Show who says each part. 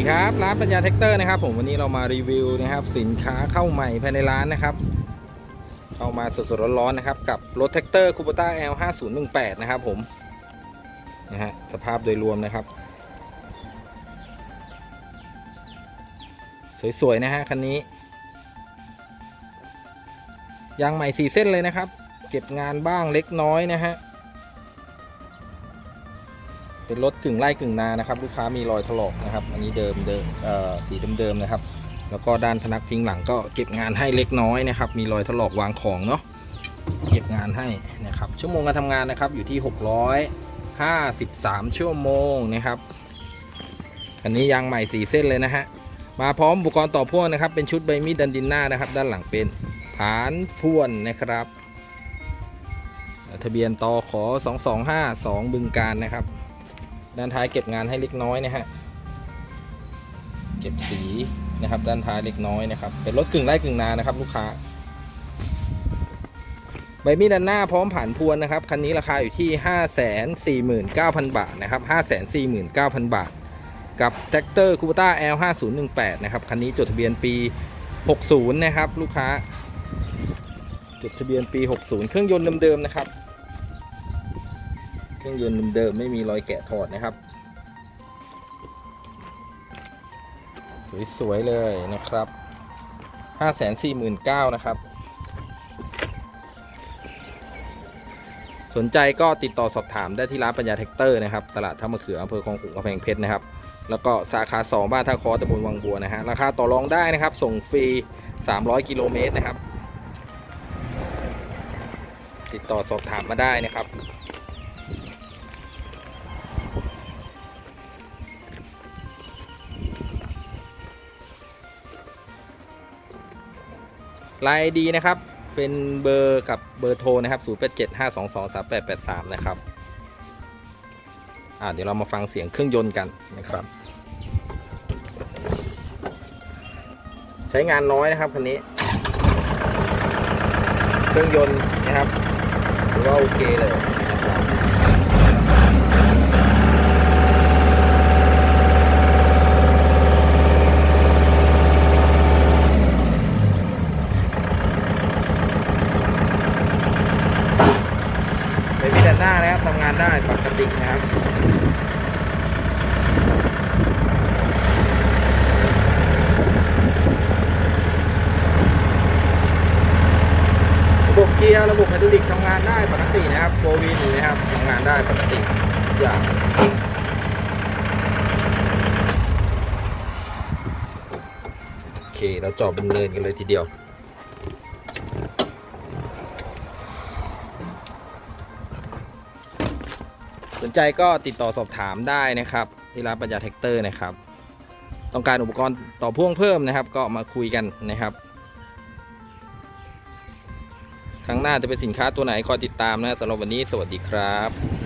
Speaker 1: ดีครับร้านปัญญาแท็กเตอร์นะครับผมวันนี้เรามารีวิวนะครับ สินค้าเข้าใหม่ภายในร้านนะครับ เข้ามาสดๆร้อนๆนะครับ กับรถแท็กเตอร์คูปต้า L 5 0 1 8นะครับผมนะฮะสภาพโดยรวมนะครับ สวยๆนะฮะคันนี้ยางใหม่สี่เส้นเลยนะครับ เก็บงานบ้างเล็กน้อยนะฮะ เป็นรถกึ่งไร่กึ่งนานะครับ ลูกค้ามีรอยถลอกนะครับ อันนี้เดิมเดิมเอ่อสีเดิมๆนะครับ แล้วก็ด้านพนักพิงหลังก็เก็บงานให้เล็กน้อยนะครับ มีรอยถลอกวางของเนาะเก็บงานให้นะครับ ชั่วโมงการทำงานนะครับอยู่ที่ 653 ชั่วโมงนะครับอันนี้ยางใหม่สีเส้นเลยนะฮะมาพร้อมอุปกรณ์ต่อพ่วงนะครับ เป็นชุดใบมีดดันดินหน้านะครับ ด้านหลังเป็นผานพ่วนนะครับ ทะเบียนตอขอ 2252 บึงการนะครับ ด้านท้ายเก็บงานให้เล็กน้อยนะฮะเก็บสีนะครับ ด้านท้ายเล็กน้อยนะครับ เป็นรถกึ่งไร่กึ่งนานะครับ ลูกค้าใบมีดด้านหน้าพร้อมผ่านพวนนะครับคันนี้ราคาอยู่ที่ 549,000 บาทนะครับ 549,000 บาท กับแท็กเตอร์คูปต้า L 5018นะครับคันนี้จดทะเบียนปี 60 นะครับ ลูกค้า จดทะเบียนปี 60 เครื่องยนต์เดิมๆนะครับ รื่องยนต์เดิมไม่มีรอยแกะถอดนะครับ สวยๆเลยนะครับ 549,000นะครับ สนใจก็ติดต่อสอบถามได้ที่ร้านปัญญาแท็กเตอร์นะครับ ตลาดท่ามะเขืออำเภอคลองขุงกำแพงเพชรนะครับ แล้วก็สาขา 2 บ้านท่าคอตำบลวังบัวนะฮะ ราคาต่อรองได้นะครับ ส่งฟรี 300 กิโลเมตรนะครับ ติดต่อสอบถามมาได้นะครับ ลายดีนะครับ เป็นเบอร์กับเบอร์โทรนะครับ 0 8 7 5 2 2 3 8 8 3 นะครับ อ่าเดี๋ยวเรามาฟังเสียงเครื่องยนต์กันนะครับ ใช้งานน้อยนะครับคันนี้ เครื่องยนต์นะครับถือว่าโอเคเลยนะครับไม่มีด้า นะครับทำงานได้ปกตินะครับระบบเกียร์ระบบไฮดรอลิกทำงานได้ปกตินะครับโฟวินนะครับทำงานได้ปกติทุกอย่างโอเคเราจอบเป็นเนินกันเลยทีเดียว สนใจก็ติดต่อสอบถามได้นะครับ ที่ร้านปัญญาแท็กเตอร์นะครับ ต้องการอุปกรณ์ต่อพ่วงเพิ่มนะครับ ก็มาคุยกันนะครับ ครั้งหน้าจะเป็นสินค้าตัวไหนคอยติดตามนะสำหรับวันนี้สวัสดีครับ